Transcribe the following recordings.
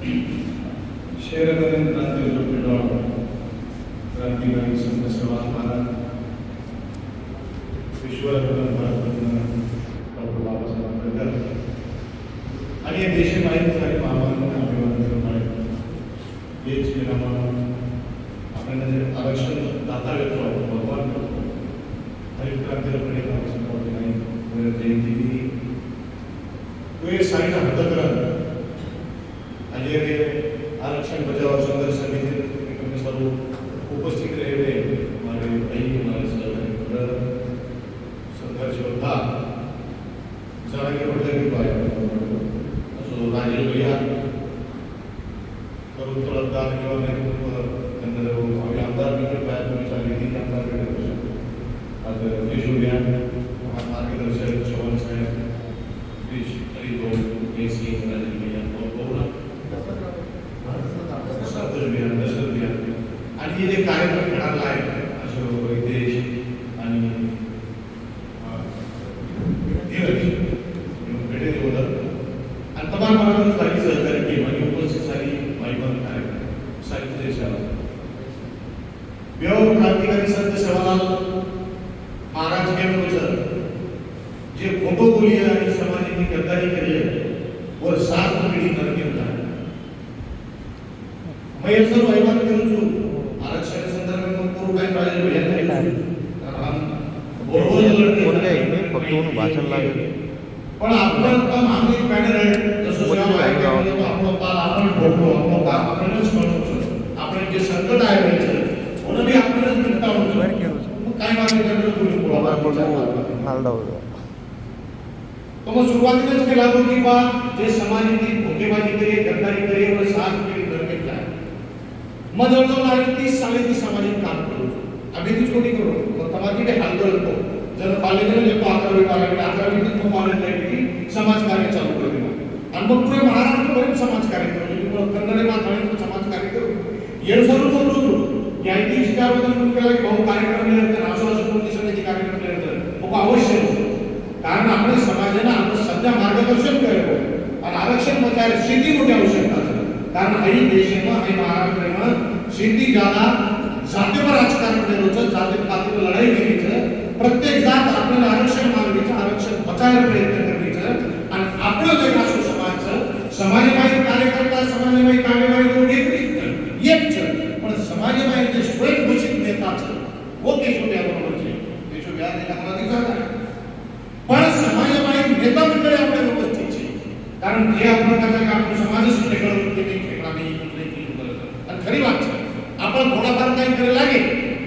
शहरामध्ये क्रांती डॉक्टर पेटवाळ क्रांतिकारी संत सेवा महाराज. विश्वरत्न भारतरत्न डॉक्टर बाबासाहेब आंबेडकर. आणि या देशी माहीत झाले महामानव अभिवादन करणारे हेच नामं आपल्याला जे आरक्षण दाता व्यक्त व्यक्तो भगवान करतो हरित क्रांतीला क्रांतीकडे आरक्षण करते नाही जयंती दिली तो हे साईड महाराज के अनुसार जे फोटो बोली है आणि समाजाची गद्दारी करी आहे वर सात पिढी नरके आहे मैं ये सर्व अभिमान करू છું नाही कारण बरोबर लढते कोण काय नाही फक्त म्हणून भाषण लागेल. पण आपलं काम आम्ही बॅनर आहे. जसं म्हणजे आपण आपण जे संकट आहे व्हायचं म्हणून मी आपणच निपटावं बरं केलं. मग काय मागे करतो तो मग सुरुवातीलाच केला होतो की बा जे समाजाची धोकेबाजी करे गद्दारी करे व साथ केली धर्मेच आहे. मग जवळजवळ आम्ही तीस साली ती सामाजिक काम करू आम्ही तीच कोणी करू मग समाजाने हाल करतो जर कॉलेजला येतो अकरावी बारावी अकरावी मग कॉलेजला गेली समाजकार्य चालू करते आणि मग पुढे महाराष्ट्रभर समाजकार्य करू म्हणजे मग कन्नडे माथाळे समाजकार्य करू येण सर्व बोलतो या ऐतिहासिक त्याबद्दल म्हणून केला की भाऊ कार्यक्रम निरंतर आश्वासन कोणती कार्यक्रम निरंतर. मग आवश्यक कारण आपण समाजानं आपण सध्या मार्गदर्शन करावं आणि आरक्षण मतदार शेती मोठी आवश्यकता कारण आई देशेनं आई महाराष्ट्रेनं शेती ज्याला जातीवर राजकारण करायचं जाती पातीवर लढाई करायचं प्रत्येक जात आपल्याला आरक्षण मागणीचं आरक्षण बचायला प्रयत्न करायचं. आणि आपलं जे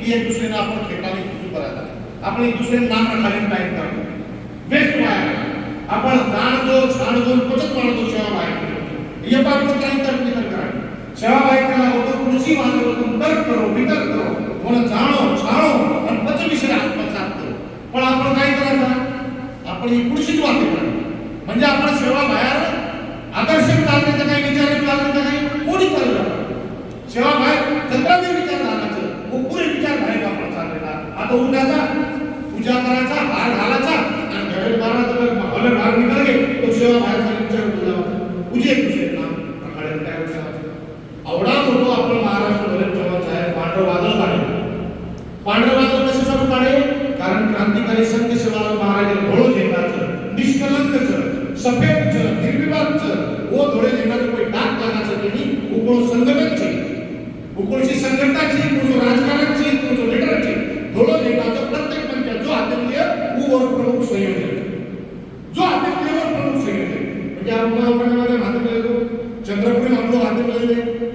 कि एक दूसरे आपण अपन खेता नहीं कुछ एक दूसरे नाम रखा लेने टाइम कर वेस्ट वाया अपन दान दो छान दो बचत सेवा भाई ये बात को टाइम कर नहीं कर सेवा भाई का हो तो कृषी तुम तर्क करो वितर्क करो. बोला जाणो छाणो और बच विषय आत्मसात पण आपण काय करायचं आपण ही कृषीच वाटत म्हणजे आपण सेवा बाहेर आकर्षक चालते पूजे दुसरे नाम प्रकारे काय होतं? आवडा होतो आपण महाराष्ट्र भरत जेव्हा आहे. पांढरं वादळ काढले पांढरं वादळ कशासाठी काढले कारण क्रांतिकारी संत शिवाजी महाराज घोडो झेंडाचं निष्कलंकचं सफेदचं निर्विवादचं बदलले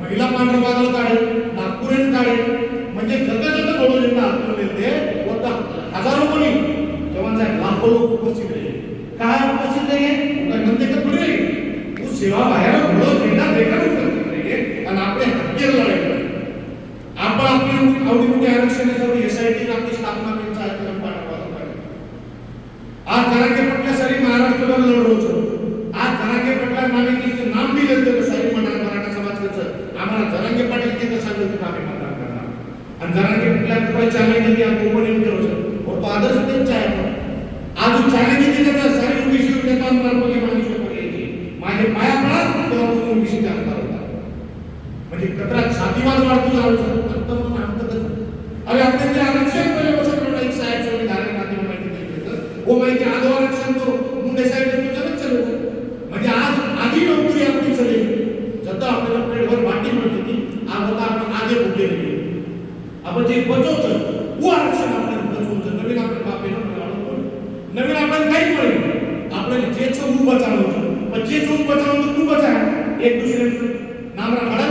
महिला पांढरं वादळ काढे नागपुरेन काढे म्हणजे जगह जगह धोळो झेंडा हातेतले ते होता हजारो कोणी तेव्हा साहेब लाखो लोक उपस्थित रहे काय उपस्थित रहे काय म्हणते का थोडी रे सेवा बाहेर घोडो घेणार बेकार उपस्थित रहे आणि आपले हत्यार लढाई आपण आपली आवडीमुळे आरक्षणासाठी एसआयटी आपली स्थापना करायचा कार्यक्रम पाठवा पाहिजे. आज जरांगे पटल्या सारी महाराष्ट्रभर लढलो होतो आज जरांगे पटल्या नावे की नाम दिलं तर सारी मराठा मराठा समाजाचं आम्हाला जरांगे पाटील तिथं सांगितलं तर आम्ही मतदान करणार के जरांगे पटल्या कुठे नहीं दिली वो कोणी केलं होतं और तो आदर्श त्यांचा आहे आपण आज जो चॅलेंज दिली तर सारी ओबीसी नेता मार्फत मागितलं माझे पाया पडा तेव्हा तुम्ही ओबीसी होता. म्हणजे कचरा छातीवाद वाढतो जायचं अंतर्मन आमचं अरे आपण जे आरक्षण पहिले बसत नाही साहेब संविधान माध्यम माहिती देतो वो माहिती आधो आरक्षण तो मुंडे साहेब तो जगत चलो म्हणजे आज आधी नोकरी आपली चली जत आपल्याला पेटभर वाटी मिळते ती आज आता आपण आगे पुढे गेले आपण जे बचवतो वो आरक्षण आपण बचवतो नवीन आपण बापेनं नवीन आपण काही मिळेल आपल्याला जे चौक बचावलं पण जे चौक बचावलं तू बचा एक दुसरे नामरा काढा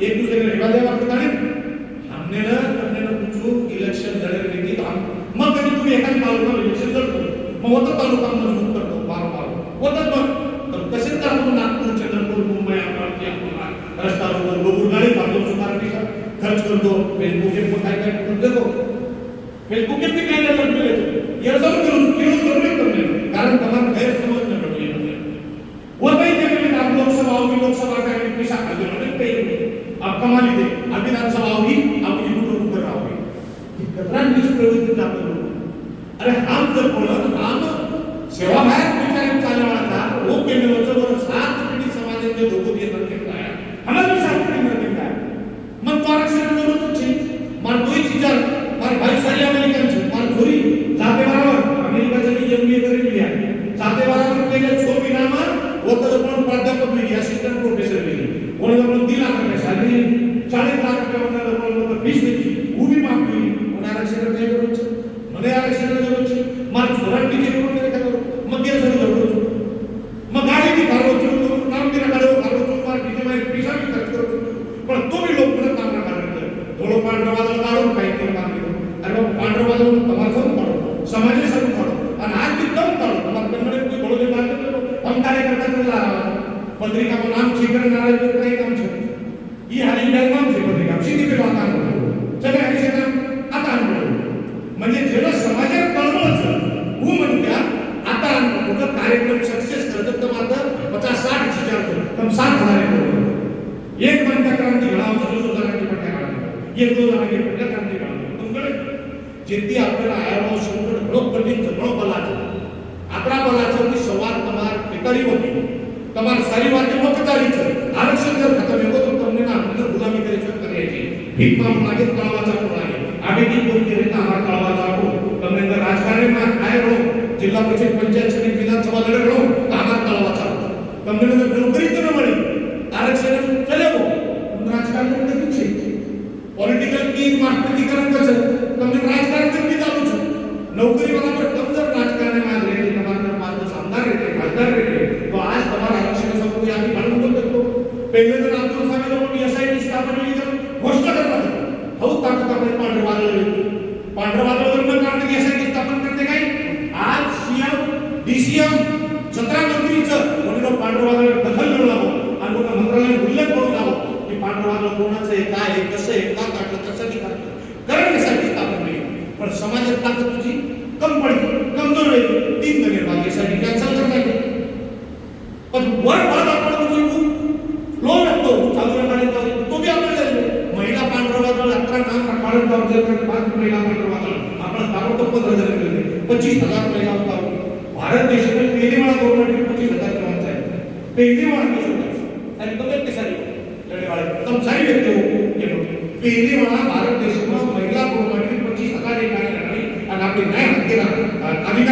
एक दूसरे ने रिवा देवा करता नहीं हमने ना हमने ना कुछ इलेक्शन लड़े रही थी तो हम मग कधी तुम्ही एखादी तालुका इलेक्शन लढतो मग होतं तालुका मजबूत करतो वारंवार. बार होतच मग तर तसेच तर आपण नागपूर चंद्रपूर मुंबई अमरावती अकोला रस्ता रोड गोकुळ गाडी बांधतो सुधारणेचा खर्च करतो फेसबुक हे काय काय करून देतो. फेसबुक पे काय नाही लढतो ये सब करून केवळ करून करणे कारण तुम्हाला गैरसमज न पडले वो कहीं जगह में आप लोकसभा होगी लोकसभा का भी पैसा खा लो ना कहीं आप मिळवून देत आपण अरे हा जर तो बोलत तो हा मग सेवा बाहेर विचारित चालवला था। वो केलं होतं बरं सात पिढी समाजाने धोकून येत होते काय हमारे भी सात पिढी मरने का मन तो आरक्षण दोनों तो छी मार दो ही चीज़ मार भाई सारी अमेरिकन छी मार घोरी जाते बराबर अमेरिका चली जन्मी करें लिया। जाते बराबर के लिए छो बिना मार। वो तो अपन प्राध्यापक भी असिस्टेंट प्रोफेसर भी उन्हें अपन दिला करके सारी चालीस लाख रुपये उन्होंने अपन मतलब तो बीस देखी वो भी मार యాక్సిడెంట్ చేయవచ్చు మన యాక్సిడెంట్ చేయవచ్చు మన చూడండి చేయకుండా కదా మన కేసు జరగవచ్చు మన గాడికి కావచ్చు నామ మీద కాదు కావచ్చు మన నిజమైన పిశాకి ఖర్చు पण तो भी लोक परत कामना करणार थोडं पांढरवादाला काढून काही तरी काम केलं अरे बाबा पांढरवादाला तुम्हाला सरून काढू समाजाला सरून काढू आणि आज ती दम काढू तुम्हाला दमडे कोई बोलू दे बात हम कार्यकर्ता कर रहा पत्रिका को नाम छीकर नाराज कर नहीं काम छे ये हाल ही में काम छे पत्रिका. सीधी पे बात आ रही है चले ऐसे म्हणजे जेव्हा समाजात कळवायचं वो म्हणत्या आता तुझा कार्यक्रम सक्सेस करत तर मात्र पचास साठ हजार कम सात हजार एक म्हणता क्रांती घडा आमचा जो जणांनी म्हटल्या काढला एक दोन जणांनी म्हटल्या क्रांती काढला तुमकडे जेथे आपल्याला आयाभाव संकट घडो कठीण घडो बलाचं. आपला बलाचं की संवाद तमार बेकारी होती. तमार सारी वाटे होतकारीचं आरक्षण जर खतम होतं तर तुम्ही ना आपल्याला गुलामी करायचं करायची भीक मागून लागेल तळावाचा कोण आहे आम्ही எல்லா பிரச்சனையும் कम पडली कमजोर आहे तीन नगर बागेसाठी कॅन्सल करण्यात पण वर बाद आपण तुझी फ्लो लागतो चालू राहण्याचा तो बी आपण जाईल महिला पांढरा वादळ अकरा नाम काढून जाऊ पाच महिला पांढरा वादळ आपण ताबडतोब पंधरा हजार केले पच्चीस हजार महिला होता भारत देशातील पहिली वेळा गव्हर्नमेंट पच्चीस हजार क्रमांक आहे पहिली वेळा देश होता आणि तो व्यक्ती सारी लढेवाळे तम सारी व्यक्ती हो ये लोग. पहिली वेळा भारत देशाમાં महिला गव्हर्नमेंट पच्चीस हजार एक गाडी लढाई आणि आपली न्याय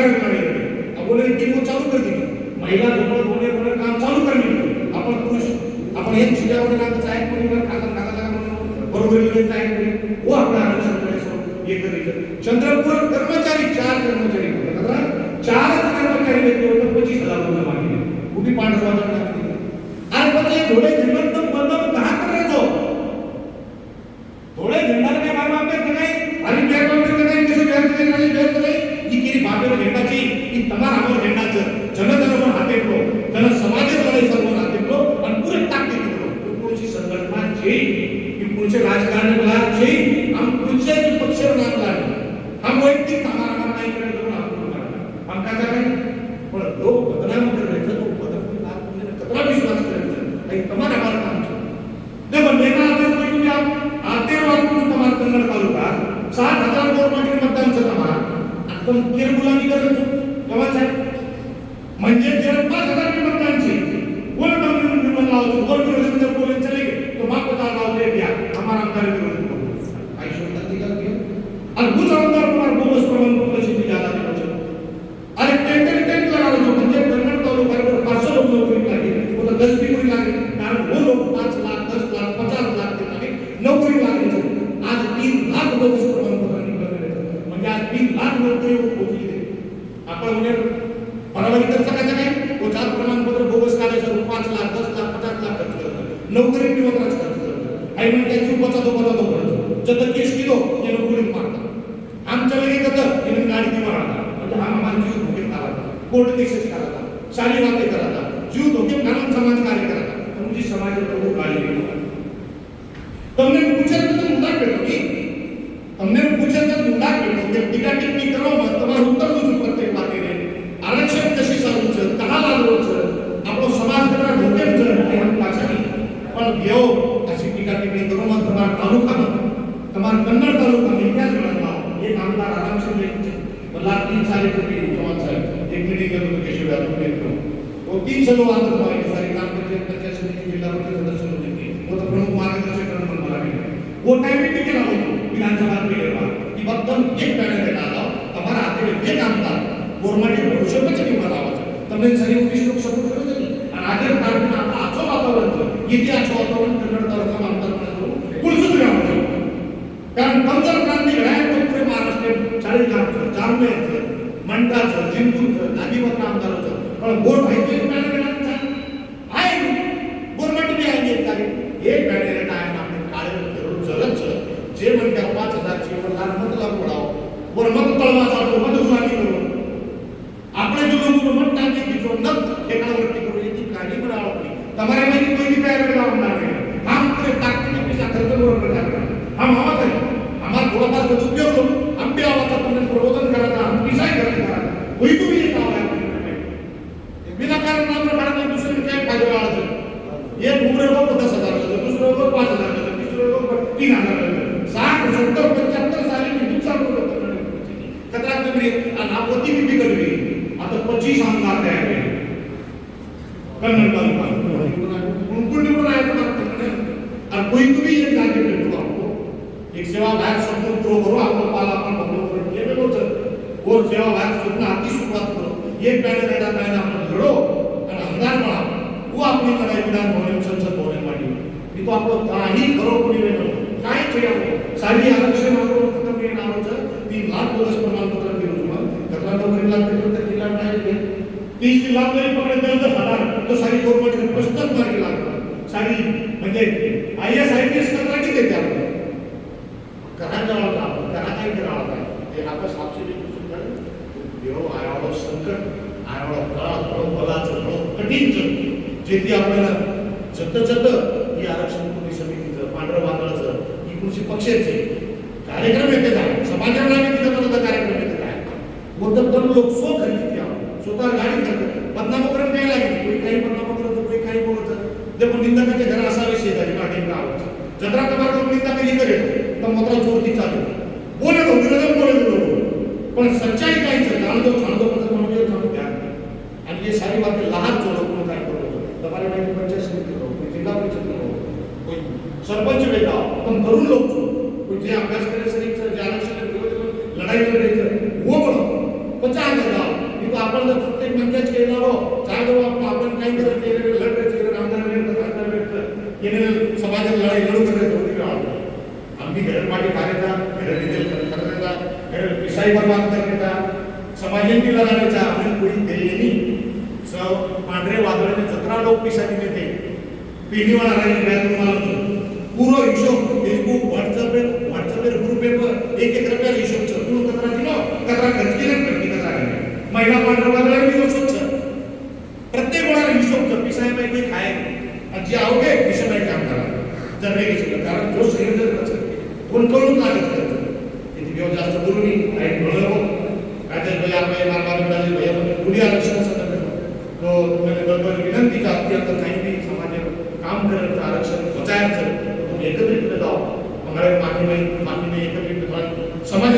हत्तीला अधिकार लढाई आपण टीम चालू कर दिली महिला दोन होणे होणे काम चालू करणे आपण पुरुष आपण हो, हे तुझ्यावर काम चाय कोणी खाता खाता बरोबर गेले कोणी वो आपला आरक्षण करायचं हे करायचं चंद्रपूर कर्मचारी चार कर्मचारी चार कर्मचारी व्यक्ती पच्चीस हजार रुपये मागितले कुठे पांढरा आज पण घोडे सात हजार गवर्नमेंट मतदान चं तुम्हाला आपण केर करत केव्हा साहेब. म्हणजे जर पाच हजार मतदान आपण उलट परावर्तन सांगायचं नाही. उधार प्रमाणपत्र बोगस काढायचं पाच लाख दस लाख पचास लाख खर्च करतो. नोकरी निवडणाच खर्च करतो. आई म्हणते तू बचा तो बचा तो खर्च जर केस किलो ते नोकरी मारतात. आमच्या वेळी कसं येणं गाडी किंवा राहतात म्हणजे हा मानवी धोके करायचा कोर्ट केसेस करायचा शारीरिक वाक्य करायचा. जीव धोके मानून समाज कार्य करायचा. तुमची समाज प्रभू काळजी તમને પૂછે તો મુદ્દા પેટો તમને પૂછે તો મુદ્દા પેટો કે ટીકા ટીકની કરવામાં તમારું ઉત્તર શું वो तीन सौ लोग आंदोलन प्रमुख मार्गदर्शक क्रम पर बना गया वो टाइम में भी चला वो विधानसभा में लेवा कि वातावरण ये आमदार बना दो कुलसुत गांव थे कारण पंद्रह क्रांति घड़ाए तो पूरे महाराष्ट्र चालीस गांव आमदार होतं पण वोट भाई होतं और बाहेर स्वप्न आधी सुरुवात करू एक बॅनर रेडा काय आपण लढो आणि आमदार म्हणा तू आपली लढाई विधान भवन संसद भवन मांडली मी तो आपलं काही खरो कोणी वेगळं काय खेळ सारी आरक्षण आपण खतम येईल आरोचं तीन लाख बोगस प्रमाणपत्र दिलं तुम्हाला. घटना नोकरी लागते तर जिल्हा नाही तीस जिल्हा जरी पकडे तर दस हजार तो सारी गव्हर्नमेंट प्रश्नच मार्गी लागतात सारी म्हणजे I S I P S करता की देते आपण करा जवळ आपण करा काय करा काय ते आपण सापशिडी पुसून काढू देव आयावं संकट आयावं काळ थोडं बलाचं थोडं कठीणचं जेथे आपल्याला जत जत ही आरक्षण कृती समितीचं पांढरं वादळाचं ही कृषी पक्षाचे कार्यक्रम येते काय समाजाला तिथं कार्यक्रम येते काय मोठं पण लोक सो खरेदी स्वतः गाडी खरेदी वगैरे नाही लागेल. कोणी काही बदनाम करत कोणी काही बोलत ते पण निंदकाचे घर विषय झाली पाठी गावाचं. जत्रा ಏನು ಸಮಾಜದ ಲಡಾಯಿಗಳು ಕರೆ ತೋರಿದ್ರು ಆಳು ಅಂಬಿ ಗರಡ್ ಮಾಡಿ ಕಾರ್ಯದ ಗರಡಿದೆಲ್ಲ ಕರೆದ ಗರಡ್ ವಿಷಯ ಬರ್ಬಾರ್ದ समाजांनी लढायचा आपण कोणी दिलेली सौ पांढरे वादळाचे सतरा लोक पिशाची नेते पेढीवाला राहिले काय तुम्हाला पूर्व हिशोब Facebook WhatsApp WhatsApp group paper एक एक रुपया हिशोब छ पूर्ण कचरा दिलो कचरा खर्च केला खर्ची कचरा महिला पांढरा वादळ मी स्वच्छ प्रत्येक वेळा हिशोब छ पिसाय पाहिजे जे अवघे किशोरबाई कामगारांना जर रेग कारण तो शरीर जर नसेल गुंतवणूक लागत करतो तिथे व्यव जास्त बोलू नये लाइट आरक्षण संदर्भात. तो विनंती का? अत्यंत काही नाही समाजावर काम करत आरक्षण बचायचं तुम्ही एकत्रित जाओ मंगळ माध्यमे माध्यमे एकत्रित समाज